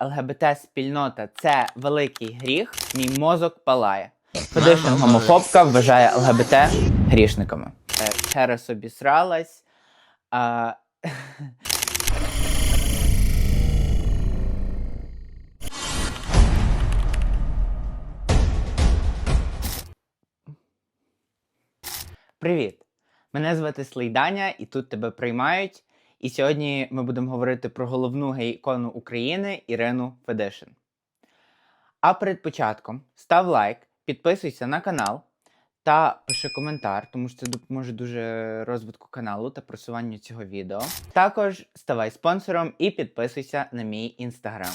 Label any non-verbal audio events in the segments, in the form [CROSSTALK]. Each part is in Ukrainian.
ЛГБТ-спільнота це великий гріх, мій мозок палає. Федишин гомофобка вважає ЛГБТ грішниками. Е, Ще раз обісралась. А... [LAUGHS] Привіт! Мене звати Слейданя, і тут тебе приймають. І сьогодні ми будемо говорити про головну гей-ікону України Ірину Федишин. А перед початком став лайк, підписуйся на канал та пиши коментар, тому що це допоможе дуже розвитку каналу та просуванню цього відео. Також ставай спонсором і підписуйся на мій інстаграм.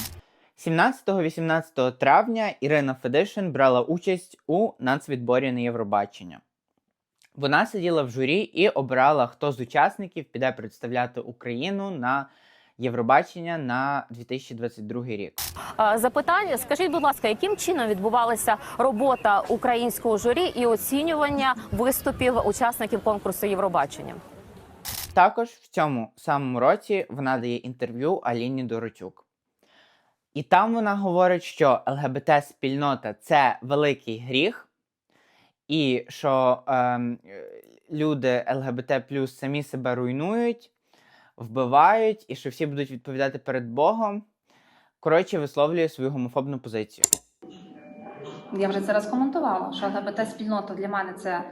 17-18 травня Ірина Федишин брала участь у нацвідборі на Євробачення. Вона сиділа в журі і обирала, хто з учасників піде представляти Україну на Євробачення на 2022 рік. Запитання, скажіть, будь ласка, яким чином відбувалася робота українського журі і оцінювання виступів учасників конкурсу Євробачення? Також в цьому самому році вона дає інтерв'ю Аліні Доротюк. І там вона говорить, що ЛГБТ-спільнота це великий гріх, і що е, люди ЛГБТ плюс самі себе руйнують, вбивають, і що всі будуть відповідати перед Богом. Коротше, висловлює свою гомофобну позицію. Я вже це розкоментувала, що ЛГБТ-спільнота для мене це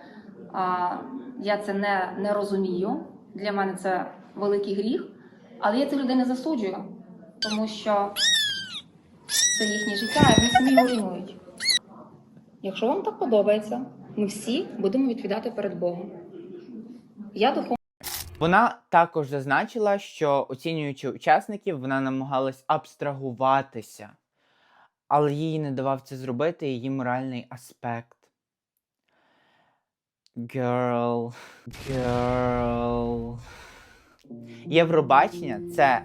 а, я це не, не розумію. Для мене це великий гріх, але я цих людей не засуджую, тому що це їхнє життя, і вони самі руйнують. Якщо вам так подобається, ми всі будемо відповідати перед Богом. Я духовна. Вона також зазначила, що оцінюючи учасників, вона намагалась абстрагуватися, але їй не давав це зробити її моральний аспект. Girl, girl. Євробачення це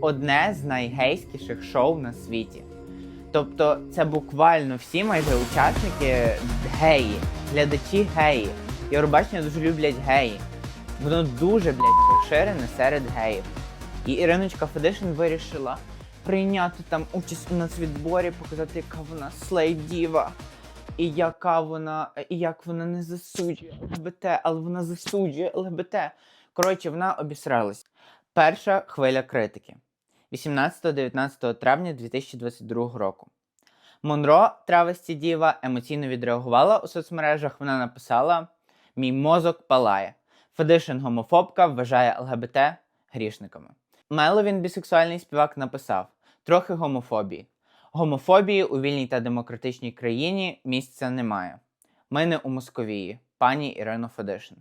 одне з найгейськіших шоу на світі. Тобто, це буквально всі майже учасники геї, глядачі геї. Євробачення дуже люблять геї. Воно дуже, блядь, поширене серед геїв. І Іриночка Федишин вирішила прийняти там участь у нацвідборі, показати, яка вона слей-діва. І яка вона, і як вона не засуджує ЛГБТ, але вона засуджує ЛГБТ. Коротше, вона обісралась. Перша хвиля критики 18-19 травня 2022 року. Монро Травесті Діва емоційно відреагувала у соцмережах. Вона написала: Мій мозок палає. Федишин гомофобка вважає ЛГБТ грішниками. Меловін, бісексуальний співак, написав: трохи гомофобії. Гомофобії у вільній та демократичній країні місця немає. Ми не у Московії, пані Ірино Федишин.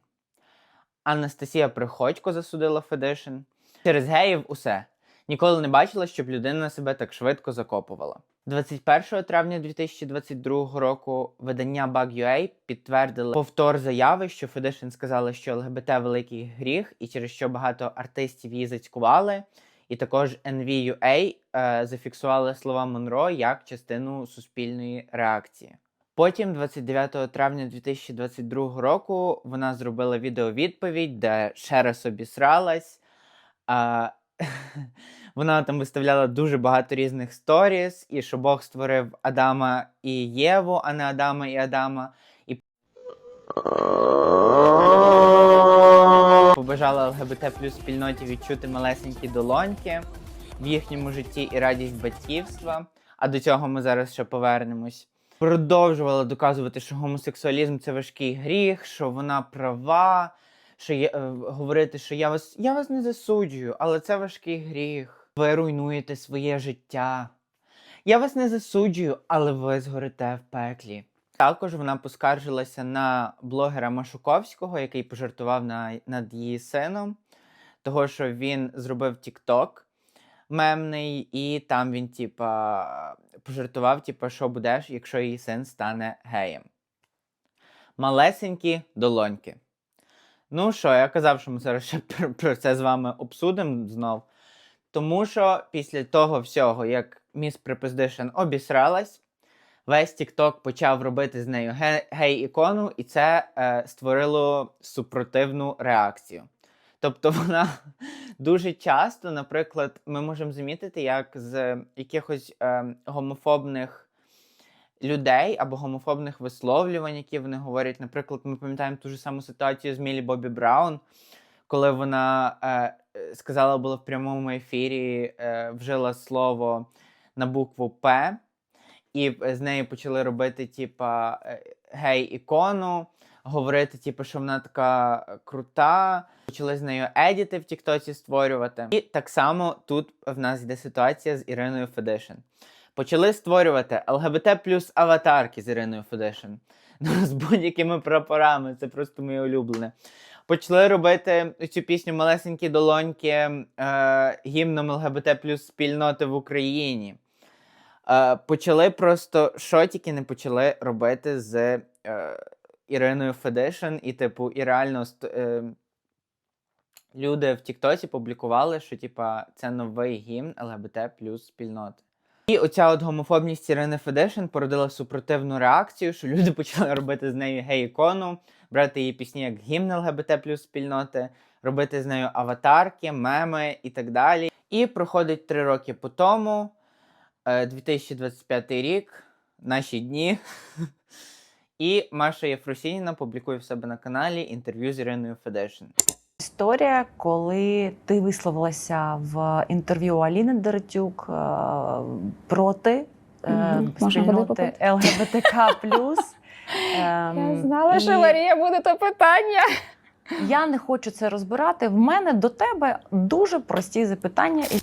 Анастасія Приходько засудила Федишин. Через геїв усе. Ніколи не бачила, щоб людина себе так швидко закопувала. 21 травня 2022 року видання Bug.ua підтвердило повтор заяви, що Федишин сказала, що ЛГБТ великий гріх, і через що багато артистів її зацькували. І також NVUA е, зафіксували слова Монро як частину суспільної реакції. Потім, 29 травня 2022 року, вона зробила відеовідповідь, де ще раз обісралась. А, [LAUGHS] вона там виставляла дуже багато різних сторіс, і що Бог створив Адама і Єву, а не Адама і Адама. І побажала ЛГБТ плюс спільноті відчути малесенькі долоньки в їхньому житті і радість батьківства. А до цього ми зараз ще повернемось. Продовжувала доказувати, що гомосексуалізм це важкий гріх, що вона права, що є, е, говорити, що я вас, я вас не засуджую, але це важкий гріх. Ви руйнуєте своє життя. Я вас не засуджую, але ви згорите в пеклі. Також вона поскаржилася на блогера Машуковського, який пожартував на, над її сином, того, що він зробив TikTok мемний, і там він, типа, пожартував, типа, що будеш, якщо її син стане геєм. Малесенькі долоньки. Ну що, я казав, що ми зараз ще [LAUGHS] про це з вами обсудимо знов. Тому що після того всього, як міс Препоздишн обісралась, весь TikTok почав робити з нею ге- гей-ікону, і це е, створило супротивну реакцію. Тобто вона [LAUGHS] дуже часто, наприклад, ми можемо замітити, як з якихось е, гомофобних людей або гомофобних висловлювань, які вони говорять. Наприклад, ми пам'ятаємо ту ж саму ситуацію з Мілі Бобі Браун, коли вона е, е, сказала було в прямому ефірі, е, вжила слово на букву П, і е, з нею почали робити, типа, е, гей-ікону, говорити, типу, що вона така крута. Почали з нею едіти в Тіктоці створювати. І так само тут в нас йде ситуація з Іриною Федишин. Почали створювати ЛГБТ плюс аватарки з Іриною Федишин. [LAUGHS] Ну, з будь-якими прапорами, це просто моє улюблене. Почали робити цю пісню Малесенькі долоньки е, гімном ЛГБТ плюс спільноти в Україні. Е, почали просто що тільки не почали робити з е, Іриною Федишин, і, типу, і реально е, люди в Тіктоці публікували, що типа це новий гімн ЛГБТ плюс спільноти. І оця от гомофобність Ірини Федишин породила супротивну реакцію, що люди [LAUGHS] почали робити з нею гей-ікону, брати її пісні як гімн ЛГБТ плюс спільноти, робити з нею аватарки, меми і так далі. І проходить три роки по тому, е, 2025 рік, наші дні. [LAUGHS] І Маша Єфросініна публікує в себе на каналі інтерв'ю з Іриною Федешин. Історія, коли ти висловилася в інтерв'ю Аліни Деретюк е, проти. Можна води спільноти? ЛГБТК. [LAUGHS] Ем, і буде то питання. Я не хочу це розбирати. В мене до тебе дуже прості запитання. І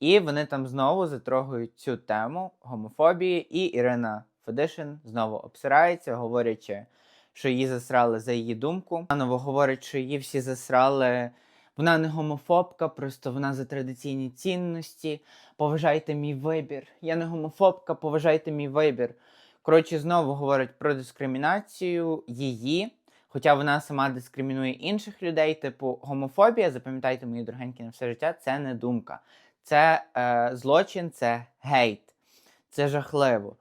І вони там знову затрогують цю тему гомофобії, і Ірина Федишин знову обсирається, говорячи, що її засрали за її думку. Наново говорить, що її всі засрали. Вона не гомофобка, просто вона за традиційні цінності. Поважайте мій вибір. Я не гомофобка, поважайте мій вибір. Коротше, знову говорить про дискримінацію її, хоча вона сама дискримінує інших людей. Типу, гомофобія, запам'ятайте мої дорогенькі на все життя, це не думка. Це е, злочин, це гейт, це жахливо.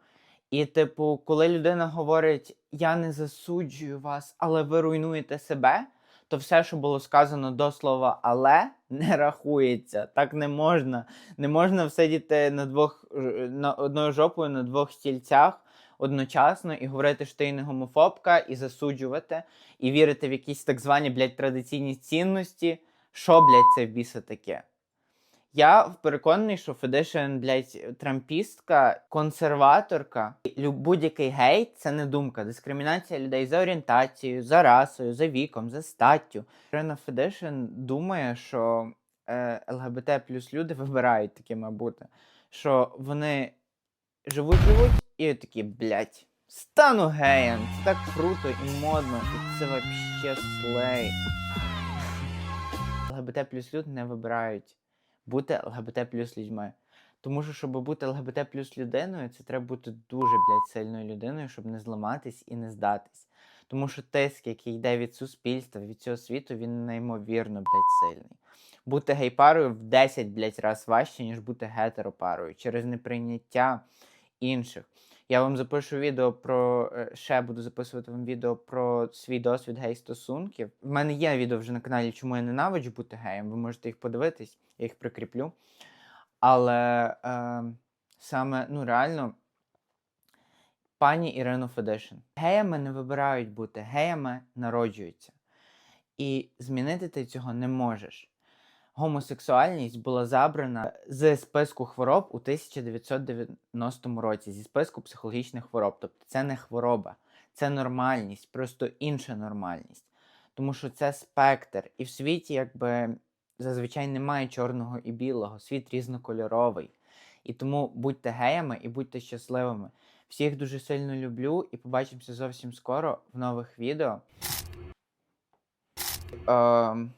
І, типу, коли людина говорить, я не засуджую вас, але ви руйнуєте себе, то все, що було сказано до слова але, [LAUGHS] не рахується. Так не можна. Не можна всидіти на двох на одною жопою на двох стільцях одночасно і говорити, що ти не гомофобка, і засуджувати, і вірити в якісь так звані блядь, традиційні цінності. Що, блядь, це в біса таке? Я переконаний, що Федишин, блядь, трампістка, консерваторка. Будь-який гейт це не думка. Дискримінація людей за орієнтацією, за расою, за віком, за статтю. Ірина Федишин думає, що е, ЛГБТ плюс люди вибирають такими бути. Що вони живуть, живуть, і такі, блядь, стану геєм. Це так круто і модно, і це вообще слей. [LAUGHS] ЛГБТ плюс люди не вибирають бути ЛГБТ плюс людьми. Тому що, щоб бути ЛГБТ плюс людиною, це треба бути дуже, блядь, сильною людиною, щоб не зламатись і не здатись. Тому що тиск, який йде від суспільства, від цього світу, він неймовірно, блядь, сильний. Бути гей-парою в 10, блядь, раз важче, ніж бути гетеропарою через неприйняття інших. Я вам запишу відео про е, ще буду записувати вам відео про свій досвід гей-стосунків. В мене є відео вже на каналі, чому я ненавиджу бути геєм. Ви можете їх подивитись, я їх прикріплю. Але е, саме, ну реально, пані Ірину Федишин. Геями не вибирають бути, геями народжуються. І змінити ти цього не можеш. Гомосексуальність була забрана з списку хвороб у 1990 році, зі списку психологічних хвороб. Тобто це не хвороба, це нормальність, просто інша нормальність. Тому що це спектр. І в світі, якби зазвичай немає чорного і білого, світ різнокольоровий. І тому будьте геями і будьте щасливими. Всіх дуже сильно люблю і побачимося зовсім скоро в нових відео. Ем,